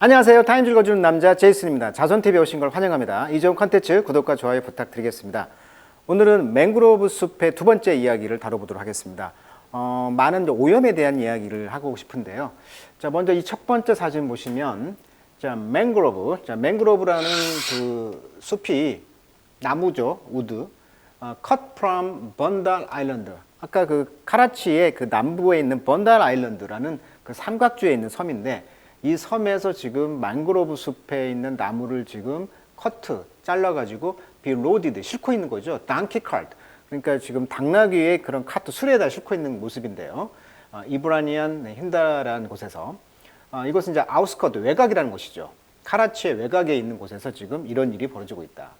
안녕하세요. 타임 읽어주는 남자 제이슨입니다. 자손TV에 오신 걸 환영합니다. 이 좋은 컨텐츠 구독과 좋아요 부탁드리겠습니다. 오늘은 맹그로브 숲의 두 번째 이야기를 다뤄보도록 하겠습니다. 어, 많은 오염에 대한 이야기를 하고 싶은데요. 자, 먼저 이 첫 번째 사진 보시면, 자, 맹그로브. 자, 맹그로브라는 그 숲이 나무죠, 우드. 어, cut from 번달 아일랜드. 아까 그 카라치의 그 남부에 있는 번달 아일랜드라는 그 삼각주에 있는 섬인데 이 섬에서 지금 망그로브 숲에 있는 나무를 지금 커트 잘라가지고 비 로디드 싣고 있는 거죠. 당키 카트. 그러니까 지금 당나귀의 그런 카트 수레에다 싣고 있는 모습인데요. 어, 이브라니안 힌다라는 곳에서 어, 이것은 이제 아우스커트 외곽이라는 곳이죠. 카라치의 외곽에 있는 곳에서 지금 이런 일이 벌어지고 있다.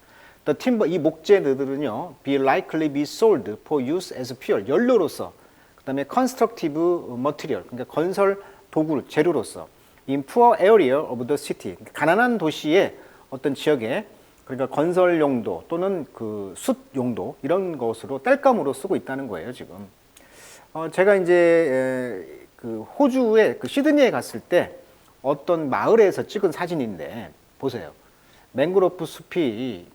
The timber 이 목재들은요, be likely be sold for use as fuel 연료로서, 그다음에 constructive material 그러니까 건설 도구 재료로서 in poor area of the city 가난한 도시의 어떤 지역에 그러니까 건설 용도 또는 그숯 용도 이런 것으로 땔감으로 쓰고 있다는 거예요 지금. 어, 제가 이제 에, 그 호주의 그 시드니에 갔을 때 어떤 마을에서 찍은 사진인데 보세요. 맹그로프 숲이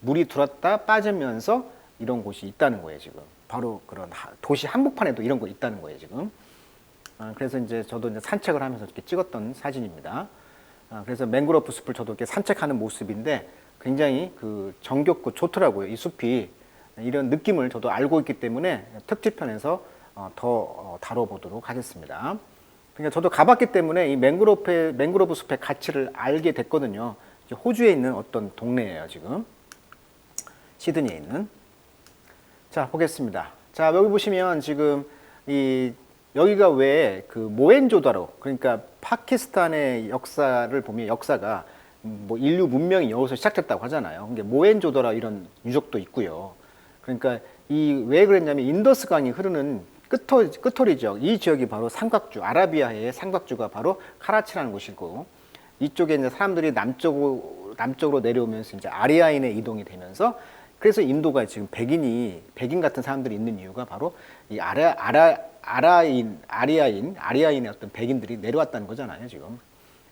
물이 들었다 빠지면서 이런 곳이 있다는 거예요 지금. 바로 그런 하- 도시 한복판에도 이런 거 있다는 거예요 지금. 아, 그래서 이제 저도 이제 산책을 하면서 이렇게 찍었던 사진입니다. 아, 그래서 맹그로프 숲을 저도 이렇게 산책하는 모습인데 굉장히 그 정겹고 좋더라고요. 이 숲이 이런 느낌을 저도 알고 있기 때문에 특집편에서 어, 더 어, 다뤄보도록 하겠습니다. 그러니까 저도 가봤기 때문에 이 맹그로프 맹그로브 숲의 가치를 알게 됐거든요. 호주에 있는 어떤 동네예요 지금 시드니에 있는. 자 보겠습니다. 자 여기 보시면 지금 이 여기가 왜 그 모헨조다로 그러니까 파키스탄의 역사를 보면 역사가 뭐 인류 문명이 여기서 시작됐다고 하잖아요. 그게 모헨조다라 이런 유적도 있고요. 그러니까 이 왜 그랬냐면 인더스 강이 흐르는 끝토, 끝토리 지역 이 지역이 바로 삼각주 아라비아의 삼각주가 바로 카라치라는 곳이고 이쪽에 이제 사람들이 남쪽으로 남쪽으로 내려오면서 이제 아리아인에 이동이 되면서 그래서 인도가 지금 백인이 백인 같은 사람들이 있는 이유가 바로 이 아라 아라 아라인 아리아인 아리아인의 어떤 백인들이 내려왔다는 거잖아요 지금.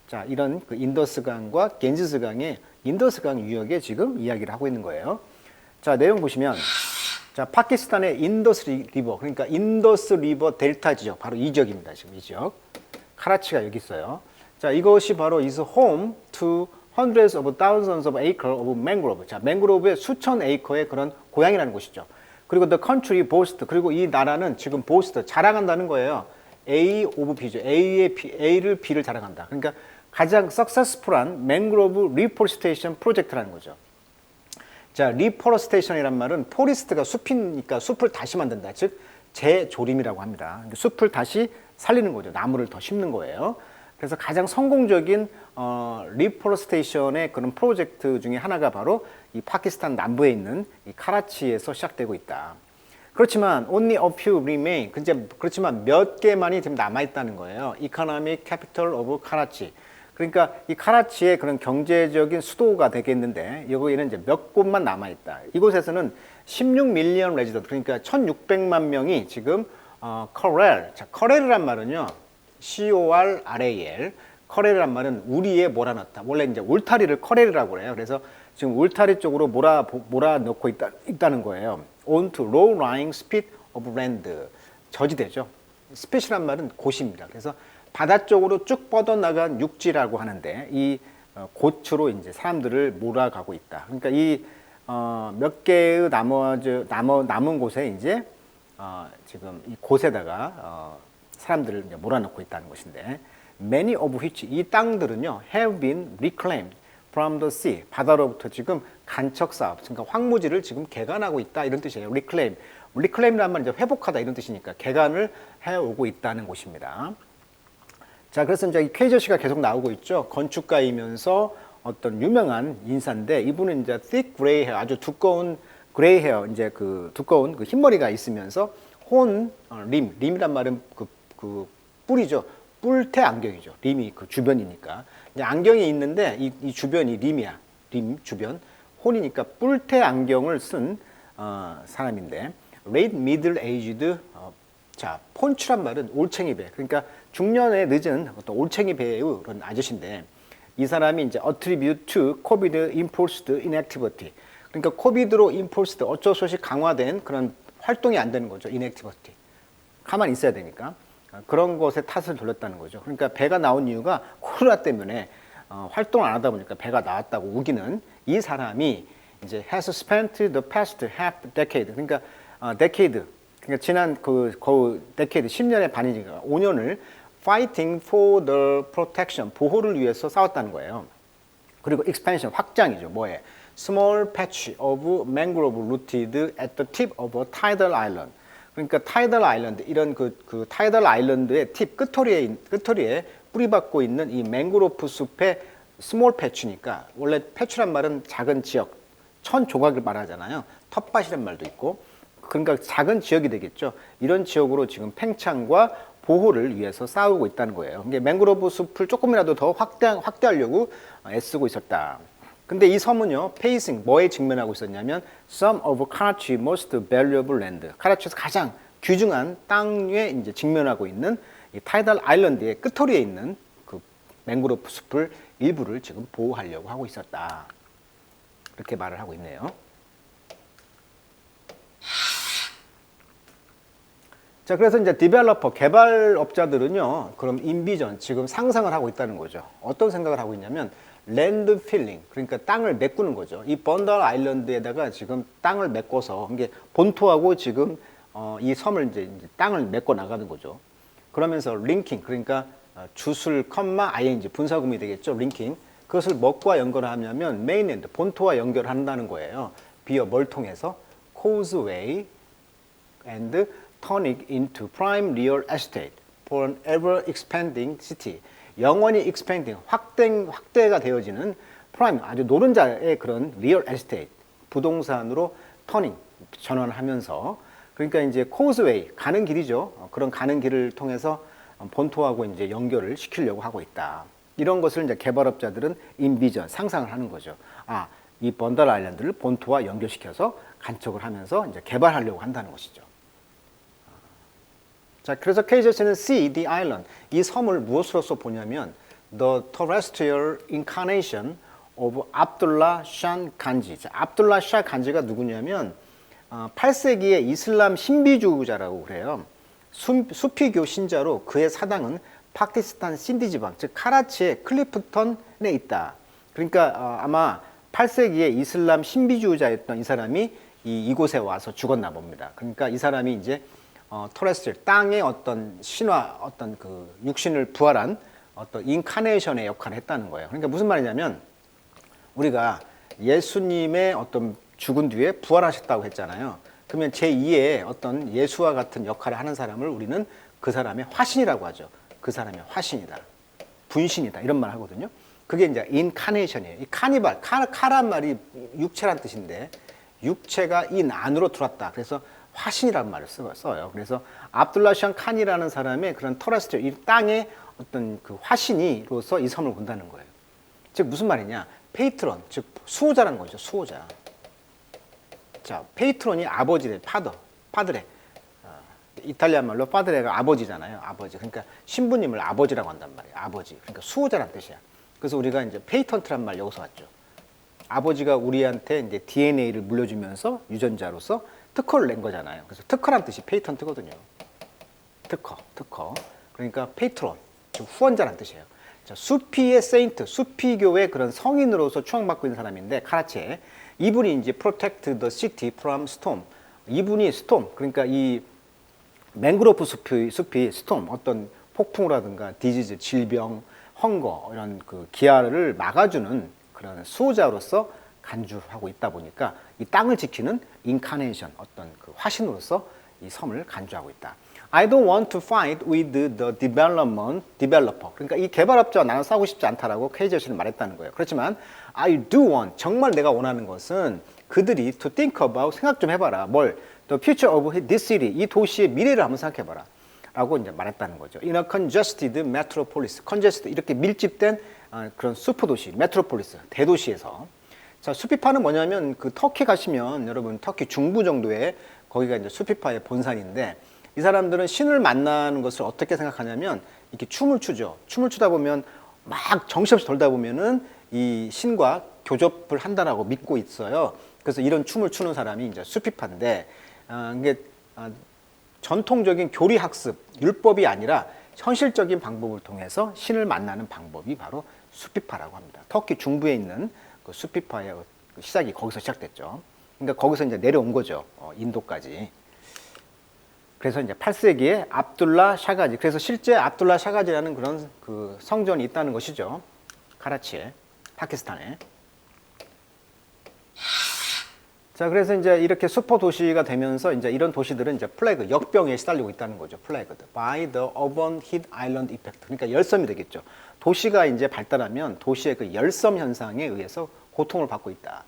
자 이런 그 인더스강과 겐지스강의 인더스강 유역에 지금 이야기를 하고 있는 거예요. 자 내용 보시면 자 파키스탄의 인더스 리- 리버 그러니까 인더스 리버 델타 지역 바로 이 지역입니다 지금 이 지역 카라치가 여기 있어요. 자 이것이 바로 is home to hundreds of thousands of acre of mangrove. 자 맹그로브의 수천 에이커의 그런 고향이라는 곳이죠. 그리고 the country boast 그리고 이 나라는 지금 boast 자랑한다는 거예요. A of B죠. A의 B, A를 B를 자랑한다. 그러니까 가장 successful한 mangrove reforestation 프로젝트라는 거죠. 자, 리포러스테이션이란 말은 포리스트가 숲이니까 숲을 다시 만든다. 즉 재조림이라고 합니다. 그러니까 숲을 다시 살리는 거죠. 나무를 더 심는 거예요. 그래서 가장 성공적인 어, 리포러스테이션의 그런 프로젝트 중에 하나가 바로 이 파키스탄 남부에 있는 이 카라치에서 시작되고 있다. 그렇지만 only a few remain. 근데 그렇지만 몇 개만이 지금 남아 있다는 거예요. Economic Capital of Karachi. 그러니까 이 카라치의 그런 경제적인 수도가 되겠는데 여기에는 이제 몇 곳만 남아 있다. 이곳에서는 16밀리언 레지던트 그러니까 1,600만 명이 지금 어 커렐. 자, 커렐이란 말은요. C O R R A L. 커렐이란 말은 우리에 몰아넣다. 원래 이제 울타리를 커렐이라고 그래요. 그래서 지금 울타리 쪽으로 몰아 몰아 넣고 있다 있다는 거예요. onto low lying spit of land. 저지대죠. spit이란 말은 곳입니다. 그래서 바다 쪽으로 쭉 뻗어나간 육지라고 하는데 이 어, 곳으로 이제 사람들을 몰아가고 있다. 그러니까 이 어, 몇 개의 나머지 남어 남은 곳에 이제 어, 지금 이 곳에다가 어, 사람들을 이제 몰아넣고 있다는 것인데 many of which 이 땅들은요 have been reclaimed from the sea 바다로부터 지금 간척 사업 그러니까 황무지를 지금 개간하고 있다 이런 뜻이에요 reclaim reclaim이란 말은 이제 회복하다 이런 뜻이니까 개간을 해 오고 있다는 곳입니다. 자, 그래서 이제 이 케이저 씨가 계속 나오고 있죠. 건축가이면서 어떤 유명한 인사인데 이분은 이제 thick gray hair, 아주 두꺼운 그레이 헤어, 이제 그 두꺼운 그 흰머리가 있으면서 혼, 어, 림, 림이란 말은 그, 그 뿔이죠. 뿔테 안경이죠. 림이 그 주변이니까. 이제 안경이 있는데 이, 이 주변이 림이야. 림 주변. 혼이니까 뿔테 안경을 쓴 어, 사람인데 late middle aged 어, 자 폰추란 말은 올챙이 배 그러니까 중년에 늦은 어떤 올챙이 배의 그런 아저씨인데 이 사람이 이제 attribute to COVID enforced inactivity. 그러니까 코비드로 enforced 어쩔 수 없이 강화된 그런 활동이 안 되는 거죠. inactivity. 가만히 있어야 되니까 그런 것에 탓을 돌렸다는 거죠. 그러니까 배가 나온 이유가 코로나 때문에 어, 활동을 안 하다 보니까 배가 나왔다고 우기는 이 사람이 이제 has spent the past half decade 그러니까 어, decade 그러니까 지난 그, 그 decade 10년의 반이니까 5년을 fighting for the protection 보호를 위해서 싸웠다는 거예요. 그리고 expansion 확장이죠. 뭐에 small patch of mangrove rooted at the tip of a tidal island. 그러니까 타이덜 아일랜드 이런 그, 그 타이덜 아일랜드의 팁 끝토리에 있- 끝토리에 뿌리박고 있는 이 맹그로프 숲의 스몰 패치니까 원래 패치란 말은 작은 지역 천 조각을 말하잖아요. 텃밭이란 말도 있고 그러니까 작은 지역이 되겠죠. 이런 지역으로 지금 팽창과 보호를 위해서 싸우고 있다는 거예요. 이게 맹그로브 숲을 조금이라도 더 확대 확대하려고 애쓰고 있었다. 근데 이 섬은요, 페이싱 뭐에 직면하고 있었냐면 some of Karachi most valuable land. 카라치에서 가장 귀중한 땅에 이제 직면하고 있는 이 타이달 아일랜드의 끝토리에 있는 그 맹그로브 숲을 일부를 지금 보호하려고 하고 있었다. 이렇게 말을 하고 있네요. 자, 그래서 이제 디벨로퍼, 개발업자들은요, 그럼 인비전, 지금 상상을 하고 있다는 거죠. 어떤 생각을 하고 있냐면, 랜드 필링, 그러니까 땅을 메꾸는 거죠. 이 번달 아일랜드에다가 지금 땅을 메꿔서, 이게 본토하고 지금 어, 이 섬을 이제, 이제 땅을 메꿔 나가는 거죠. 그러면서 링킹, 그러니까 어, 주술, 컴마, ing, 분사구문이 되겠죠. 링킹. 그것을 뭐과 연결하냐면, 메인랜드, 본토와 연결한다는 거예요. 비어 뭘 통해서? causeway, and turning into prime real for an ever expanding city. 영원히 expanding, 확대, 확대가 되어지는 prime, 아주 노른자의 그런 real estate, 부동산으로 turning, 전환하면서 그러니까 이제 causeway, 가는 길이죠. 어, 그런 가는 길을 통해서 본토하고 이제 연결을 시키려고 하고 있다. 이런 것을 이제 개발업자들은 인비전, 상상을 하는 거죠. 아, 이 번달 아일랜드를 본토와 연결시켜서 간척을 하면서 이제 개발하려고 한다는 것이죠. 자, 그래서 KJC는 see the island 이 섬을 무엇으로서 보냐면 the terrestrial incarnation of Abdullah Shah Ganji. 자, 압둘라 샤 간지가 누구냐면 어, 8세기의 이슬람 신비주의자라고 그래요. 수, 수피교 신자로 그의 사당은 파키스탄 신디 지방, 즉 카라치의 클리프턴에 있다. 그러니까 어, 아마 8세기의 이슬람 신비주의자였던 이 사람이 이, 이곳에 와서 죽었나 봅니다. 그러니까 이 사람이 이제 어, 토레스트 땅의 어떤 신화, 어떤 그 육신을 부활한 어떤 인카네이션의 역할을 했다는 거예요. 그러니까 무슨 말이냐면 우리가 예수님의 어떤 죽은 뒤에 부활하셨다고 했잖아요. 그러면 제2의 어떤 예수와 같은 역할을 하는 사람을 우리는 그 사람의 화신이라고 하죠. 그 사람의 화신이다. 분신이다. 이런 말 하거든요. 그게 이제 인카네이션이에요. 이 카니발, 카, 카란 말이 육체란 뜻인데 육체가 인 안으로 들어왔다. 그래서 화신이라는 말을 쓰- 써요. 그래서 압둘라시안 칸이라는 사람의 그런 터레스트, 이 땅의 어떤 그 화신이로서 이 섬을 본다는 거예요. 즉 무슨 말이냐? 페이트론, 즉 수호자라는 거죠. 수호자. 자, 페이트론이 아버지래, 파더, 파드레. 어, 이탈리안 말로 파드레가 아버지잖아요. 아버지. 그러니까 신부님을 아버지라고 한단 말이에요. 아버지. 그러니까 수호자란 뜻이야. 그래서 우리가 이제 페이턴트란 말 여기서 왔죠. 아버지가 우리한테 이제 DNA를 물려주면서 유전자로서 특허를 낸 거잖아요. 그래서 특허란 뜻이 페이턴트거든요. 특허, 특허. 그러니까 페이트론, 즉 후원자란 뜻이에요. 자, 수피의 세인트, 수피교의 그런 성인으로서 추앙받고 있는 사람인데 카라치에 이분이 이제 protect the city from storm. 이분이 storm, 그러니까 이 맹그로프 숲이, 숲이 스톰, 어떤 폭풍이라든가 디지즈, 질병, 헝거 이런 그 기아를 막아주는 그런 수호자로서 간주하고 있다 보니까 이 땅을 지키는 인카네이션, 어떤 그 화신으로서 이 섬을 간주하고 있다. I don't want to fight with the development developer. 그러니까 이 개발업자와 나는 싸우고 싶지 않다라고 KJC는 말했다는 거예요. 그렇지만 I do want 정말 내가 원하는 것은 그들이 to think about 생각 좀 해봐라. 뭘 the future of this city 이 도시의 미래를 한번 생각해봐라. 라고 이제 말했다는 거죠. In a congested metropolis, congested 이렇게 밀집된 어, 그런 슈퍼 도시, 메트로폴리스, 대도시에서 자 수피파는 뭐냐면 그 터키 가시면 여러분 터키 중부 정도에 거기가 이제 수피파의 본산인데 이 사람들은 신을 만나는 것을 어떻게 생각하냐면 이렇게 춤을 추죠. 춤을 추다 보면 막 정신없이 돌다 보면은 이 신과 교접을 한다라고 믿고 있어요. 그래서 이런 춤을 추는 사람이 이제 수피파인데 어, 이게 어, 전통적인 교리 학습 율법이 아니라 현실적인 방법을 통해서 신을 만나는 방법이 바로 수피파라고 합니다. 터키 중부에 있는 그 수피파의 그 시작이 거기서 시작됐죠. 그러니까 거기서 이제 내려온 거죠. 어, 인도까지. 그래서 이제 8세기에 압둘라 샤가지. 그래서 실제 압둘라 샤가지라는 그런 그 성전이 있다는 것이죠. 카라치에, 파키스탄에. 자, 그래서 이제 이렇게 슈퍼 도시가 되면서 이제 이런 도시들은 이제 플래그, 역병에 시달리고 있다는 거죠. 플래그. by the urban heat island effect. 그러니까 열섬이 되겠죠. 도시가 이제 발달하면 도시의 그 열섬 현상에 의해서 고통을 받고 있다.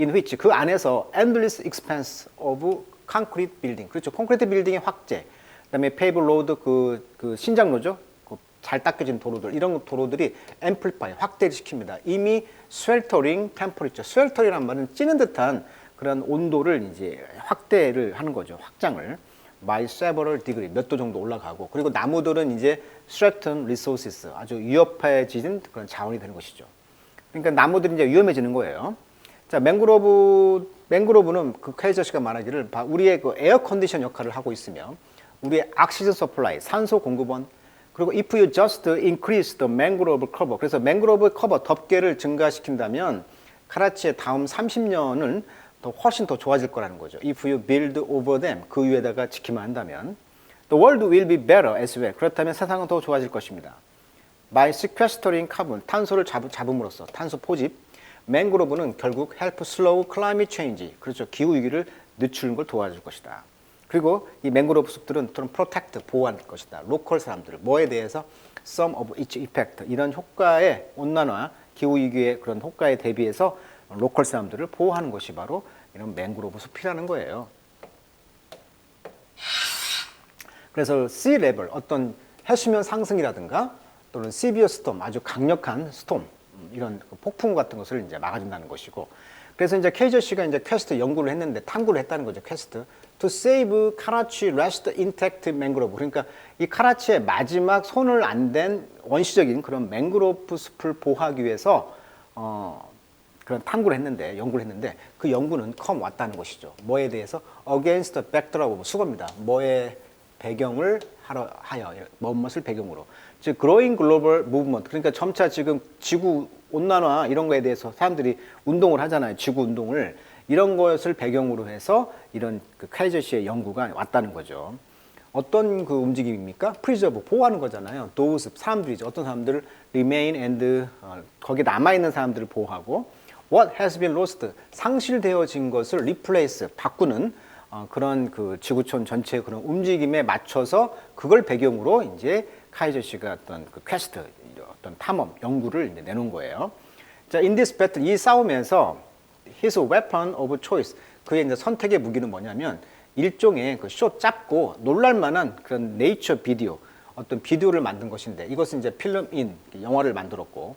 in which 그 안에서 endless expanse of concrete building. 그렇죠. 콘크리트 빌딩의 확대. 그다음에 페이블 로드 그, 그 신장로죠. 그잘 닦여진 도로들 이런 도로들이 앰플파이 확대를 시킵니다. 이미 스웰터링 템퍼리처 스웰터링이란 말은 찌는 듯한 그런 온도를 이제 확대를 하는 거죠. 확장을 by several degree 몇 도 정도 올라가고 그리고 나무들은 이제 threatened resources 아주 위협해진 그런 자원이 되는 것이죠. 그러니까 나무들이 이제 위험해지는 거예요. 자, 맹그로브 맹그로브는 그 케이저 씨가 말하기를 바- 우리의 그 에어 컨디션 역할을 하고 있으며 우리의 악시즌 서플라이 산소 공급원 그리고 if you just increase the mangrove cover 그래서 맹그로브 커버 덮개를 증가시킨다면 카라치의 다음 30년은 더 훨씬 더 좋아질 거라는 거죠. If you build over them 그 위에다가 지키만 한다면 the world will be better as well. 그렇다면 세상은 더 좋아질 것입니다. by sequestering carbon 탄소를 잡, 잡음으로써 탄소 포집 맹그로브는 결국 help slow climate change 그렇죠 기후 위기를 늦추는 걸 도와줄 것이다. 그리고 이 맹그로브 숲들은 또는 protect 보호할 것이다. 로컬 사람들을 뭐에 대해서 some of its effect 이런 효과의 온난화 기후 위기의 그런 효과에 대비해서 로컬 사람들을 보호하는 것이 바로 이런 맹그로브 숲이라는 거예요. 그래서 sea level 어떤 해수면 상승이라든가 또는 severe storm 아주 강력한 스톰 음, 이런 그 폭풍 같은 것을 이제 막아준다는 것이고 그래서 이제 케이저 씨가 이제 퀘스트 연구를 했는데 탐구를 했다는 거죠 퀘스트 to save 카라치 rest intact mangrove 그러니까 이 카라치의 마지막 손을 안 댄 원시적인 그런 맹그로브 숲을 보호하기 위해서 어 그런 탐구를 했는데 연구를 했는데 그 연구는 컴 왔다는 것이죠. 뭐에 대해서 against the backdrop of 수거입니다. 뭐의 배경을 하러 하여 뭐뭇을 배경으로 즉 growing global movement 그러니까 점차 지금 지구 온난화 이런 거에 대해서 사람들이 운동을 하잖아요. 지구 운동을 이런 것을 배경으로 해서 이런 그 카이저 씨의 연구가 왔다는 거죠. 어떤 그 움직임입니까? 프리저브 보호하는 거잖아요. those 사람들이죠. 어떤 사람들을 remain and 어, 거기에 남아 있는 사람들을 보호하고 what has been lost 상실되어진 것을 replace 바꾸는 어, 그런 그 지구촌 전체의 그런 움직임에 맞춰서 그걸 배경으로 이제 카이저 씨가 어떤 그 퀘스트 어떤 탐험 연구를 이제 내놓은 거예요. 자, in this battle 이 싸움에서 his weapon of choice 그의 이제 선택의 무기는 뭐냐면 일종의 그쇼 짧고 놀랄만한 그런 네이처 비디오 어떤 비디오를 만든 것인데 이것은 이제 필름인 영화를 만들었고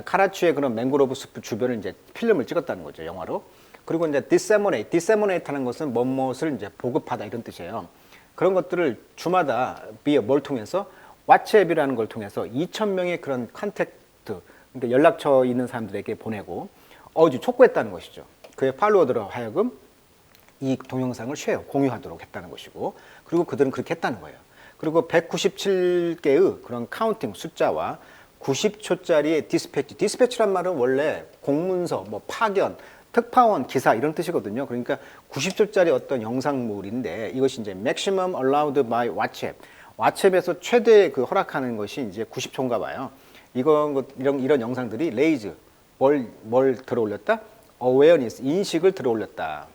카라치의 그런 맹그로브 숲 주변을 이제 필름을 찍었다는 거죠 영화로. 그리고 이제 disseminate disseminate하는 것은 뭐뭇을 이제 보급하다 이런 뜻이에요. 그런 것들을 주마다 비에 뭘 통해서? 왓츠앱이라는 걸 통해서 2천 명의 그런 컨택트 그러니까 연락처 있는 사람들에게 보내고 어주 촉구했다는 것이죠. 그의 팔로워들로 하여금 이 동영상을 쉐어, 공유하도록 했다는 것이고, 그리고 그들은 그렇게 했다는 거예요. 그리고 197개의 그런 카운팅 숫자와 90초짜리의 디스패치. 디스패치란 말은 원래 공문서, 뭐 파견, 특파원, 기사 이런 뜻이거든요. 그러니까 90초짜리 어떤 영상물인데 이것이 이제 maximum allowed by WhatsApp. 왓츠앱에서 최대 그 허락하는 것이 이제 90초인가 봐요. 이건 이런 이런 영상들이 레이즈 뭘, 뭘 들어올렸다? awareness 인식을 들어올렸다.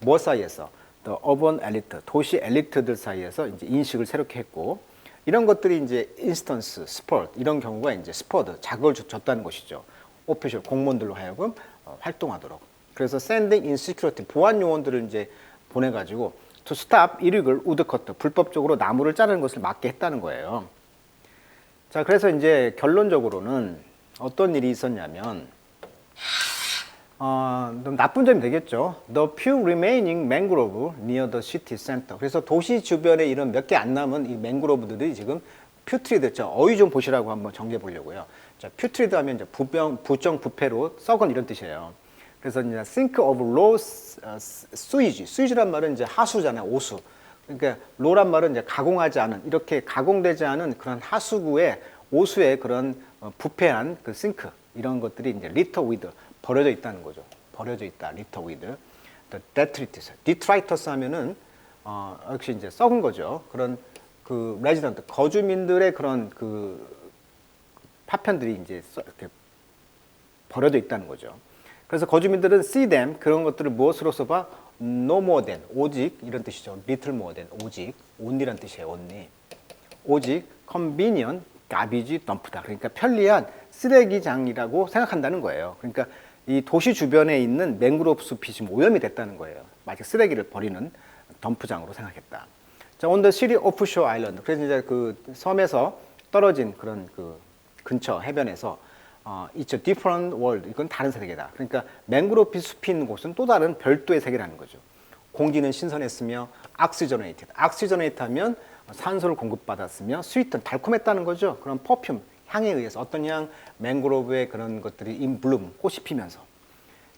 뭐 사이에서? The urban elite, 도시 엘리트들 사이에서 이제 인식을 새롭게 했고 이런 것들이 이제 인스턴스, 스포트 이런 경우가 이제 스포드 자극을 줬- 줬다는 것이죠. 오피셜 공무원들로 하여금 어, 활동하도록. 그래서 in security 보안 요원들을 이제 보내가지고 to stop illegal woodcut 불법적으로 나무를 자르는 것을 막게 했다는 거예요. 자, 그래서 이제 결론적으로는 어떤 일이 있었냐면 어, 좀 나쁜 점이 되겠죠. The few remaining mangrove near the city center. 그래서 도시 주변에 이런 몇 개 안 남은 이 맹그로브들이 지금 퓨트리 됐죠. 어휘 좀 보시라고 한번 정리해 보려고요. 자, 퓨트리드 하면 이제 부병, 부정 부패로 썩은 이런 뜻이에요. 그래서 이제 think of low 어, sewage. sewage란 말은 이제 하수잖아요, 오수. 그러니까 로란 말은 이제 가공하지 않은 이렇게 가공되지 않은 그런 하수구의 오수의 그런 어, 부패한 그 싱크 이런 것들이 이제 리터 위드 버려져 있다는 거죠. 버려져 있다. 리터 위드. 데트리티스. 디트라이터스 하면은 어, 역시 이제 썩은 거죠. 그런 그 레지던트 거주민들의 그런 그 파편들이 이제 써- 이렇게 버려져 있다는 거죠. 그래서 거주민들은 see them 그런 것들을 무엇으로서 봐? no more than 오직 이런 뜻이죠. little more than 오직 only란 뜻이에요. only 오직 convenient garbage dump다. 그러니까 편리한 쓰레기장이라고 생각한다는 거예요. 그러니까 이 도시 주변에 있는 맹그로브 숲이 지금 오염이 됐다는 거예요. 마치 쓰레기를 버리는 덤프장으로 생각했다. 자, on the city offshore island. 그래서 이제 그 섬에서 떨어진 그런 그 근처 해변에서 어, it's a different world. 이건 다른 세계다. 그러니까 맹그로브 숲이 있는 곳은 또 다른 별도의 세계라는 거죠. 공기는 신선했으며 oxygenated. oxygenate 하면 산소를 공급받았으며 sweeten 달콤했다는 거죠. 그런 퍼퓸 향에 의해서 어떤 향 맹그로브의 그런 것들이 in bloom 꽃이 피면서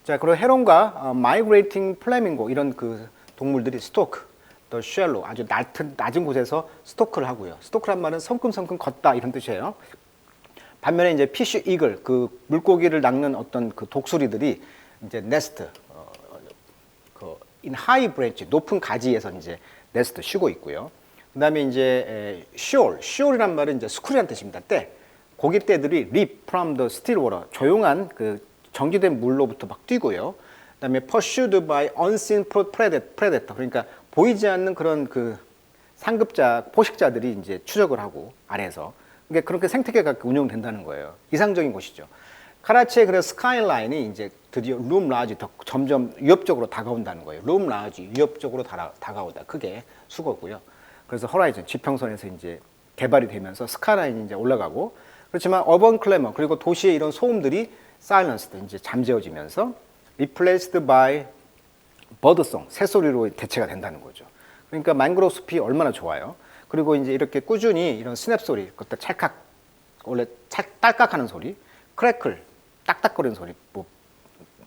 자 그리고 헤론과 어, migrating flamingo 이런 그 동물들이 스토크 또 쉘로 아주 낮은 낮은 곳에서 스토크를 하고요. 스토크란 말은 성큼성큼 걷다 이런 뜻이에요. 반면에 이제 피쉬 이글 그 물고기를 낚는 어떤 그 독수리들이 이제 네스트 어, 그 in high branch 높은 가지에서 이제 네스트 쉬고 있고요. 그다음에 이제 shore shore이란 말은 이제 스쿨이란 뜻입니다. 때 고기 떼들이 leap from the still water 조용한 그 정지된 물로부터 막 뛰고요. 그다음에 pursued by unseen predator 그러니까 보이지 않는 그런 그 상급자 포식자들이 이제 추적을 하고 아래에서 그러니까 그렇게 생태계가 운영된다는 거예요. 이상적인 곳이죠. 카라치의 그래서 스카이라인이 이제 드디어 룸 라지 더 점점 위협적으로 다가온다는 거예요. 룸 라지 위협적으로 다가, 다가오다. 크게 수거고요. 그래서 허라이즌 지평선에서 이제 개발이 되면서 스카이라인이 이제 올라가고 그렇지만 어번 클래머 그리고 도시의 이런 소음들이 사일런스드 이제 잠재워지면서 replaced by 버드송, 새소리로 대체가 된다는 거죠. 그러니까 망그로브 숲이 얼마나 좋아요. 그리고 이제 이렇게 꾸준히 이런 스냅 소리, 그것도 찰칵, 원래 찰, 딸깍하는 소리, 크래클, 딱딱거리는 소리, 뭐,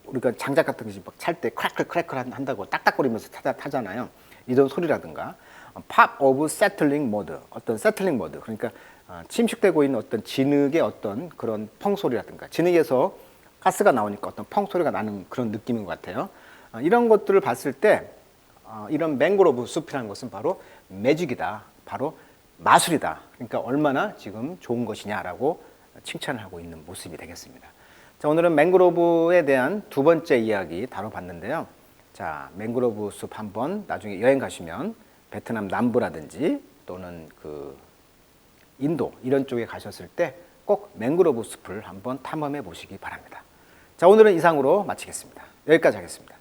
우리가 장작 같은 것이 찰때 크래클 크래클 한- 한다고 딱딱거리면서 타자, 타잖아요. 이런 소리라든가, 팝 오브 세틀링 모드, 어떤 세틀링 모드, 그러니까 어, 침식되고 있는 어떤 진흙의 어떤 그런 펑소리라든가, 진흙에서 가스가 나오니까 어떤 펑 소리가 나는 그런 느낌인 것 같아요. 어, 이런 것들을 봤을 때 어, 이런 맹그로브 숲이라는 것은 바로 매직이다, 바로 마술이다. 그러니까 얼마나 지금 좋은 것이냐라고 칭찬을 하고 있는 모습이 되겠습니다. 자, 오늘은 맹그로브에 대한 두 번째 이야기 다뤄봤는데요. 자, 맹그로브 숲 한번 나중에 여행 가시면 베트남 남부라든지 또는 그 인도 이런 쪽에 가셨을 때 꼭 맹그로브 숲을 한번 탐험해 보시기 바랍니다. 자, 오늘은 이상으로 마치겠습니다. 여기까지 하겠습니다.